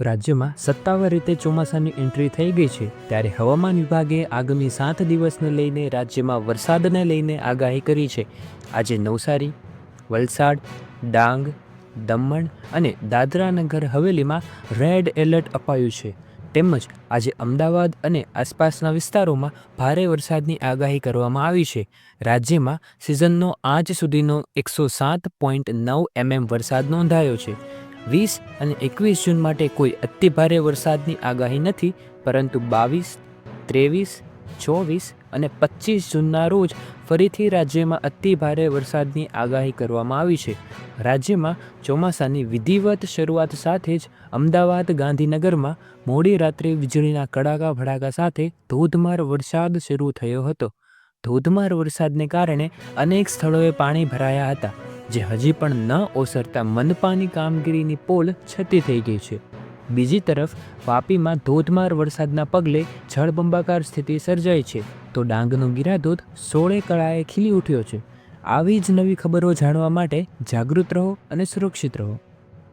રાજ્યમાં સત્તાવાર રીતે ચોમાસાની એન્ટ્રી થઈ ગઈ છે, ત્યારે હવામાન વિભાગે આગામી સાત દિવસને લઈને રાજ્યમાં વરસાદને લઈને આગાહી કરી છે. આજે નવસારી, વલસાડ, ડાંગ, દમણ અને દાદરા નગર હવેલીમાં રેડ એલર્ટ અપાયું છે. તેમજ આજે અમદાવાદ અને આસપાસના વિસ્તારોમાં ભારે વરસાદની આગાહી કરવામાં આવી છે. રાજ્યમાં સિઝનનો આજ સુધીનો એકસો સાત પોઈન્ટ નવ એમએમ વરસાદ નોંધાયો છે. વીસ અને એકવીસ જૂન માટે કોઈ અતિભારે વરસાદની આગાહી નથી, પરંતુ બાવીસ, ત્રેવીસ, ચોવીસ અને પચીસ જૂનના રોજ ફરીથી રાજ્યમાં અતિભારે વરસાદની આગાહી કરવામાં આવી છે. રાજ્યમાં ચોમાસાની વિધિવત શરૂઆત સાથે જ અમદાવાદ, ગાંધીનગરમાં મોડી રાત્રે વીજળીના કડાકા ભડાકા સાથે ધોધમાર વરસાદ શરૂ થયો હતો. ધોધમાર વરસાદને કારણે અનેક સ્થળોએ પાણી ભરાયા હતા. જે હજી પણ ન ઓસરતા મનપાની કામગીરીની પોલ છતી થઈ ગઈ છે. બીજી તરફ, વાપીમાં ધોધમાર વરસાદના પગલે જળબંબાકાર સ્થિતિ સર્જાઈ છે, તો ડાંગનો ગિરાધોધ સોળે કળાએ ખીલી ઉઠ્યો છે. આવી જ નવી ખબરો જાણવા માટે જાગૃત રહો અને સુરક્ષિત રહો.